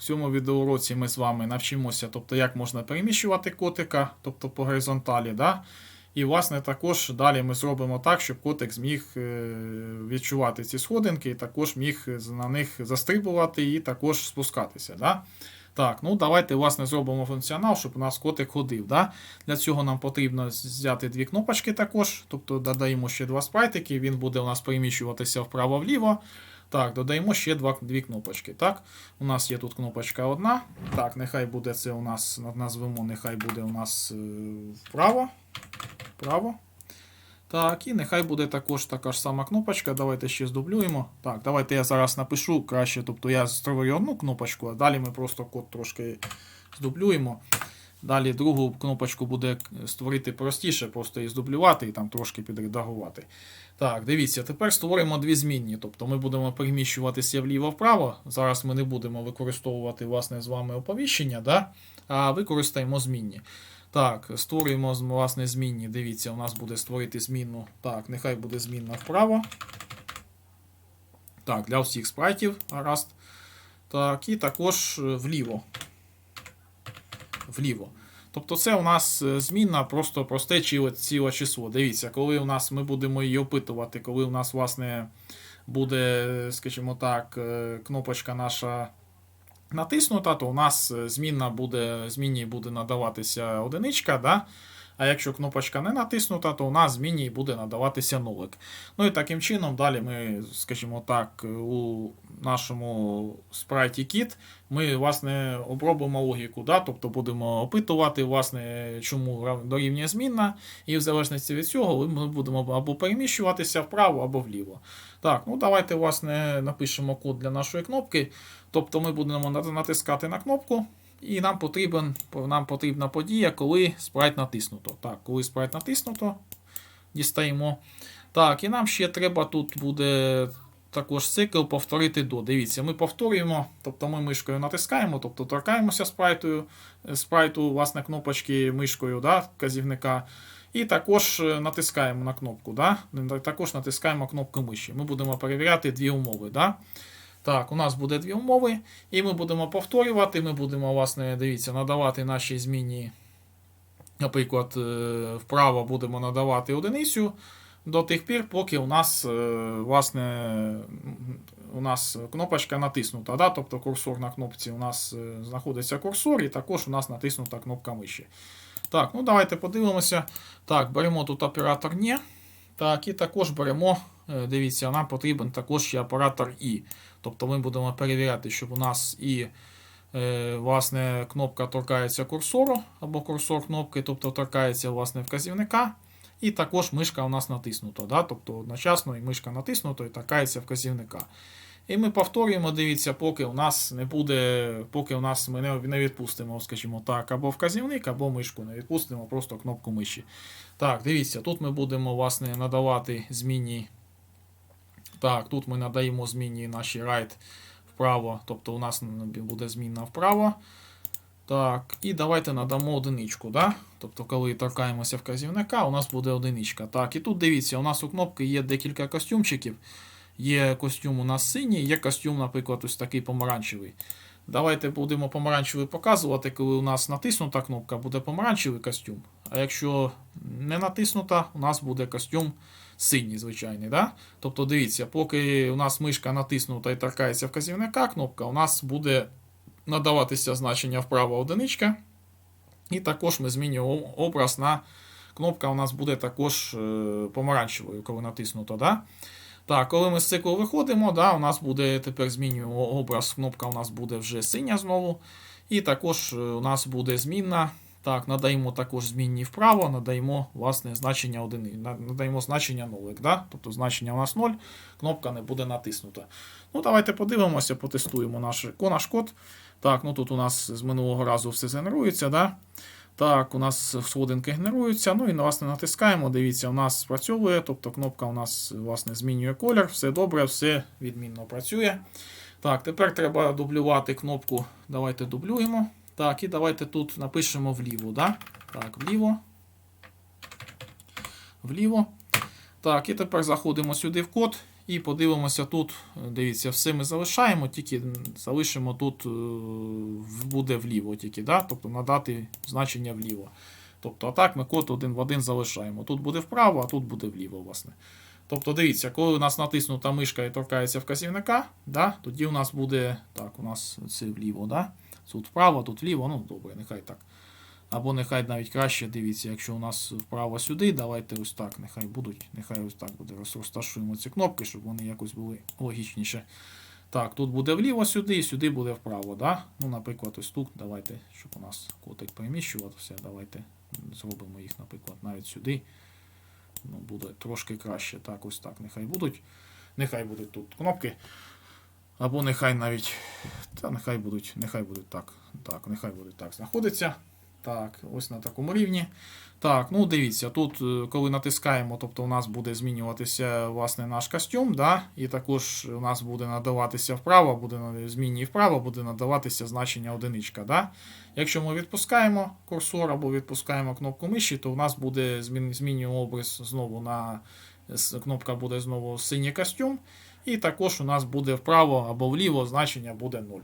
В цьому відеоуроці ми з вами навчимося, тобто, як можна переміщувати котика, тобто по горизонталі. Да? І, власне, також далі ми зробимо так, щоб котик зміг е, відчувати ці сходинки, і також міг на них застрибувати і також спускатися. Да? Так, ну давайте власне зробимо функціонал, щоб у нас котик ходив. Да? Для цього нам потрібно взяти дві кнопочки також, тобто додаємо ще два спрайтики, він буде у нас переміщуватися вправо-вліво. Так, додаємо ще два, дві кнопочки. Так, у нас є тут кнопочка одна. Так, нехай буде це у нас, назвемо, нехай буде у нас е, вправо. Вправо. Так, і нехай буде також така ж сама кнопочка. Давайте ще здублюємо. Так, давайте я зараз напишу краще. Тобто я створю одну кнопочку, а далі ми просто код трошки здублюємо. Далі другу кнопочку буде створити простіше, просто її здублювати і там трошки підредагувати. Так, дивіться, тепер створимо дві змінні. Тобто ми будемо переміщуватися вліво-вправо. Зараз ми не будемо використовувати власне з вами оповіщення, да? а використаємо змінні. Так, створюємо власне змінні. Дивіться, у нас буде створити змінну. Так, нехай буде змінна вправо. Так, для всіх спрайтів. Гаразд. Так, і також вліво. Вліво. Тобто це у нас змінна, просто просте ціле число. Дивіться, коли у нас ми будемо її опитувати, коли у нас, власне, буде, скажімо так, кнопочка наша натиснута, то у нас змінна буде, змінній буде надаватися одиничка. Да? А якщо кнопочка не натиснута, то у нас змінній буде надаватися нолик. Ну і таким чином, далі ми, скажімо так, у нашому спрайті Kit ми власне обробимо логіку. Да? Тобто будемо опитувати, власне, чому дорівнює змінна, і в залежності від цього ми будемо або переміщуватися вправо, або вліво. Так, ну давайте власне, напишемо код для нашої кнопки. Тобто ми будемо натискати на кнопку. І нам потрібен, нам потрібна подія, коли спрайт натиснуто. Так, коли спрайт натиснуто, дістаємо. Так, і нам ще треба тут буде також цикл повторити до. Дивіться, ми повторюємо, тобто ми мишкою натискаємо, тобто торкаємося спрайту, спрайту власне, кнопочки мишкою да, вказівника. І також натискаємо на кнопку. Да? Також натискаємо кнопку миші. Ми будемо перевіряти дві умови. Да? Так, у нас буде дві умови, і ми будемо повторювати. Ми будемо, власне, дивіться, надавати наші зміні. Наприклад, вправо будемо надавати одиницю до тих пір, поки у нас власне, у нас кнопочка натиснута. Да? Тобто курсор на кнопці у нас знаходиться курсор, і також у нас натиснута кнопка миші. Так, ну давайте подивимося. Так, беремо тут оператор «Ні». Так, і також беремо, дивіться, нам потрібен також ще оператор І. Тобто ми будемо перевіряти, щоб у нас і е, власне, кнопка торкається курсору, або курсор кнопки, тобто торкається власне, вказівника. І також мишка у нас натиснута. Да? Тобто одночасно і мишка натиснута і торкається вказівника. І ми повторюємо, дивіться, поки у нас не буде, поки у нас ми не відпустимо, скажімо так, або вказівник, або мишку. Не відпустимо просто кнопку миші. Так, дивіться, тут ми будемо власне, надавати змінні. Так, тут ми надаємо змінні наші right вправо, тобто у нас буде змінна вправо. Так, і давайте надамо одиничку. Да? Тобто, коли торкаємося вказівника, у нас буде одиничка. Так, і тут дивіться, у нас у кнопки є декілька костюмчиків. Є костюм у нас синій, є костюм, наприклад, ось такий помаранчевий. Давайте будемо помаранчевий показувати, коли у нас натиснута кнопка, буде помаранчевий костюм. А якщо не натиснута, у нас буде костюм синій, звичайний. Да? Тобто, дивіться, поки у нас мишка натиснута і торкається вказівника, кнопка, у нас буде надаватися значення вправо одиничка. І також ми змінюємо образ на кнопка у нас буде також помаранчевою, коли натиснуто. Да? Так, коли ми з циклу виходимо, да, у нас буде тепер змінюємо образ, кнопка у нас буде вже синя знову. І також у нас буде змінна. Так, надаємо також змінні вправо, надаємо власне значення 1, надаємо значення 0. Да? Тобто значення у нас 0, кнопка не буде натиснута. Ну, Давайте подивимося, потестуємо наш, наш код. Так, ну тут у нас з минулого разу все генерується. Да? Так, у нас сходинки генеруються. Ну і власне натискаємо. Дивіться, у нас спрацьовує, тобто кнопка у нас власне змінює колір, все добре, все відмінно працює. Так, тепер треба дублювати кнопку. Давайте дублюємо. Так, і давайте тут напишемо вліво. Да? Так, вліво. Вліво. Так, і тепер заходимо сюди в код І подивимося тут. Дивіться, все ми залишаємо, тільки залишимо тут е, буде вліво тільки, да? тобто надати значення вліво. Тобто, а так ми код один в один залишаємо. Тут буде вправо, а тут буде вліво, власне. Тобто, дивіться, коли у нас натиснута мишка і торкається вказівника, да, тоді у нас буде. Так, у нас це вліво, да? Тут вправо, тут вліво, ну добре, нехай так. Або нехай навіть краще дивіться, якщо у нас вправо сюди, давайте ось так, нехай будуть, нехай ось так буде. Роз- Розташуємо ці кнопки, щоб вони якось були логічніше. Так, тут буде вліво сюди, і сюди буде вправо. Да? Ну, наприклад, ось тут. Давайте, щоб у нас котик переміщувався. Давайте зробимо їх, наприклад, навіть сюди. Ну, буде трошки краще. Так, ось так. Нехай будуть. Нехай будуть тут кнопки. Або нехай навіть. Та нехай будуть, нехай будуть так. Так, нехай будуть так знаходиться. Так, ось на такому рівні. Так, ну дивіться, тут, е, коли натискаємо, тобто у нас буде змінюватися власне наш костюм, да? і також у нас буде надаватися вправо, буде змінні вправо, буде надаватися значення одиничка. Да? Якщо ми відпускаємо курсор або відпускаємо кнопку миші, то у нас буде змін, змінюємо образ знову на кнопка буде знову синій костюм. І також у нас буде вправо або вліво значення буде 0.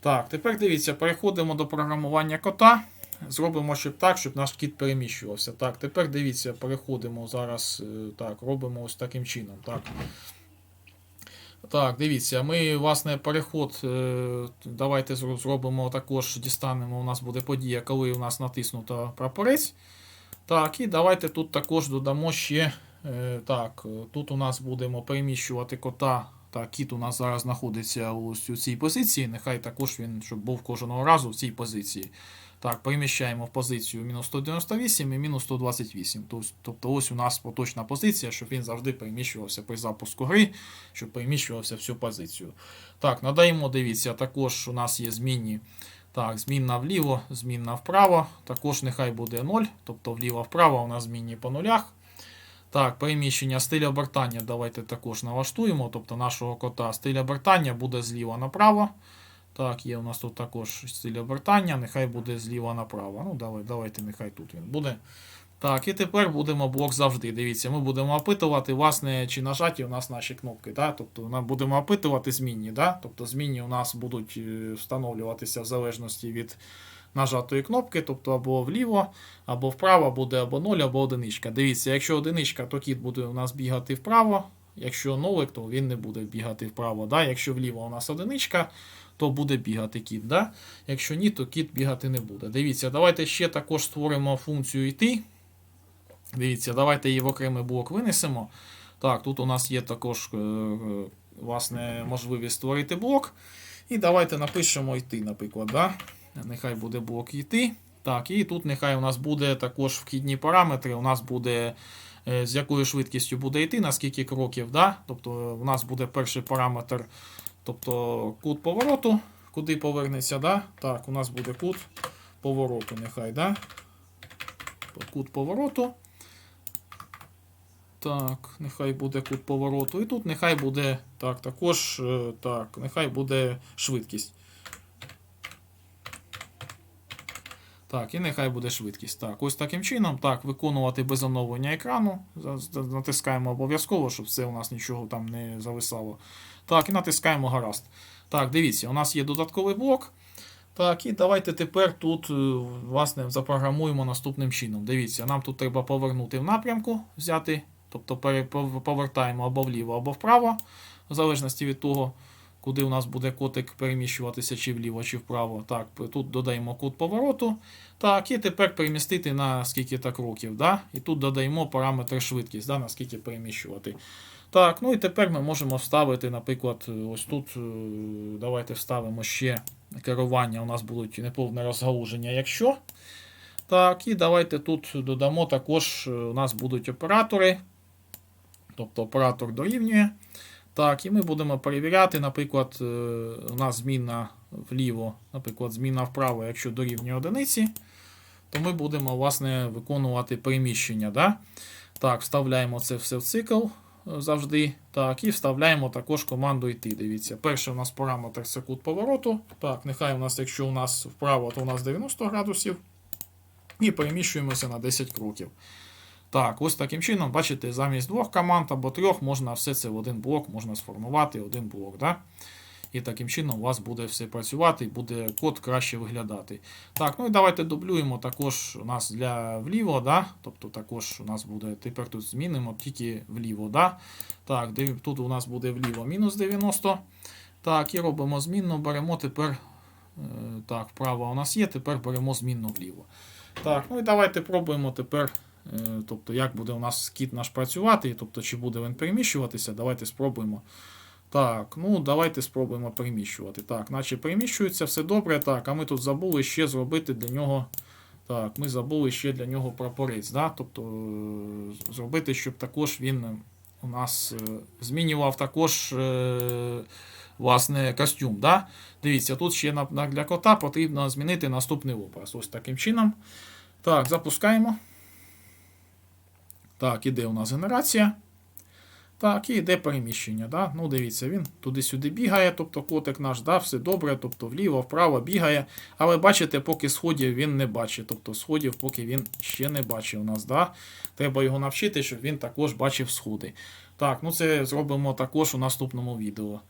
Так, тепер дивіться, переходимо до програмування кота. Зробимо щоб так, щоб наш кіт переміщувався. Так, тепер дивіться, переходимо зараз. е, Так, робимо ось таким чином. Так. Так, дивіться, ми, власне, переход. е, Давайте зробимо також, дістанемо. У нас буде подія, коли у нас натиснуто прапорець. Так, і давайте тут також додамо ще. Е, Так, тут у нас будемо переміщувати кота. Так, кіт у нас зараз знаходиться ось у цій позиції. Нехай також він, щоб був кожного разу в цій позиції. Так, переміщаємо в позицію мінус 198 і мінус 128. Тось- Тобто ось у нас поточна позиція, щоб він завжди переміщувався при запуску гри, щоб переміщувався всю позицію. Так, надаємо, дивіться, також у нас є змінні. Так, змінна вліво, змінна вправо. Також нехай буде 0, тобто вліво-вправо у нас змінні по нулях. Так, переміщення стиль обертання давайте також налаштуємо. Тобто нашого кота стиль обертання буде зліва направо. Так, є у нас тут також стиль обертання, нехай буде зліва направо. Ну, давай, давайте, нехай тут він буде. Так, і тепер будемо блок завжди. Дивіться, ми будемо опитувати, власне, чи нажаті у нас наші кнопки. Да? Тобто ми будемо опитувати змінні. Да? Тобто змінні у нас будуть е, встановлюватися в залежності від нажатої кнопки, тобто або вліво, або вправо буде або 0, або одиничка. Дивіться, якщо одиничка, то кіт буде у нас бігати вправо. Якщо нолик, то він не буде бігати вправо. Да? Якщо вліво у нас одиничка, то буде бігати кіт. Да? Якщо ні, то кіт бігати не буде. Дивіться, давайте ще також створимо функцію йти. Дивіться, давайте її в окремий блок винесемо. Так, тут у нас є також е, е, власне, можливість створити блок. І давайте напишемо йти, наприклад. Да? Нехай буде блок йти. Так, і тут нехай у нас буде також вхідні параметри. У нас буде е, з якою швидкістю буде йти, на скільки кроків. Да? Тобто у нас буде перший параметр, тобто кут повороту, куди повернеться. Да? Так, у нас буде кут повороту, нехай. Да? Кут повороту. Так, нехай буде кут повороту. І тут нехай буде так, також е, так, нехай буде швидкість. Так, і нехай буде швидкість. Так, ось таким чином. Так, виконувати без оновлення екрану. Натискаємо обов'язково, щоб все у нас нічого там не зависало. Так, і натискаємо гаразд. Так, дивіться, у нас є додатковий блок. Так, і давайте тепер тут, е, власне, запрограмуємо наступним чином. Дивіться, нам тут треба повернути в напрямку, взяти, тобто повертаємо або вліво, або вправо, в залежності від того, куди у нас буде котик переміщуватися, чи вліво, чи вправо. Так, тут додаємо кут повороту. Так, і тепер перемістити на скільки так років. Да? І тут додаємо параметр швидкість, да, наскільки переміщувати. Так, ну і тепер ми можемо вставити, наприклад, ось тут. е, Давайте вставимо ще керування. У нас будуть неповне розгалуження, якщо. Так, і давайте тут додамо також, е, у нас будуть оператори. Тобто оператор дорівнює. Так, і ми будемо перевіряти, наприклад, е, у нас зміна вліво, наприклад, зміна вправо, якщо дорівнює одиниці, то ми будемо власне, виконувати переміщення. Да? Так, вставляємо це все в цикл е, завжди. Так, і вставляємо також команду йти. Дивіться, перший у нас параметр це кут повороту. Так, нехай у нас, якщо у нас вправо, то у нас 90 градусів. І переміщуємося на 10 кроків. Так, ось таким чином, бачите, замість двох команд або трьох можна все це в один блок, можна сформувати один блок. Да? І таким чином у вас буде все працювати і буде код краще виглядати. Так, ну і давайте дублюємо також у нас для вліво, да? тобто також у нас буде, тепер тут змінимо тільки вліво. Да? Так, тут у нас буде вліво мінус 90. Так, і робимо змінну, беремо тепер. е, Так, вправо у нас є, тепер беремо змінну вліво. Так, ну і давайте пробуємо тепер. Е, Тобто, як буде у нас кіт наш працювати, тобто, чи буде він переміщуватися, давайте спробуємо. Так, ну давайте спробуємо переміщувати. Так, наче переміщується, все добре. Так, а ми тут забули ще зробити для нього. Так, ми забули ще для нього прапорець. Да? Тобто е, зробити, щоб також він у нас е, змінював також власне костюм. Да? Дивіться, тут ще для кота потрібно змінити наступний образ. Ось таким чином. Так, запускаємо. Так, іде у нас генерація. Так, і йде переміщення. Да? Ну, дивіться, він туди-сюди бігає, тобто котик наш, да, все добре, тобто вліво, вправо бігає. Але бачите, поки сходів він не бачить. Тобто сходів, поки він ще не бачив у нас. Да? Треба його навчити, щоб він також бачив сходи. Так, ну це зробимо також у наступному відео.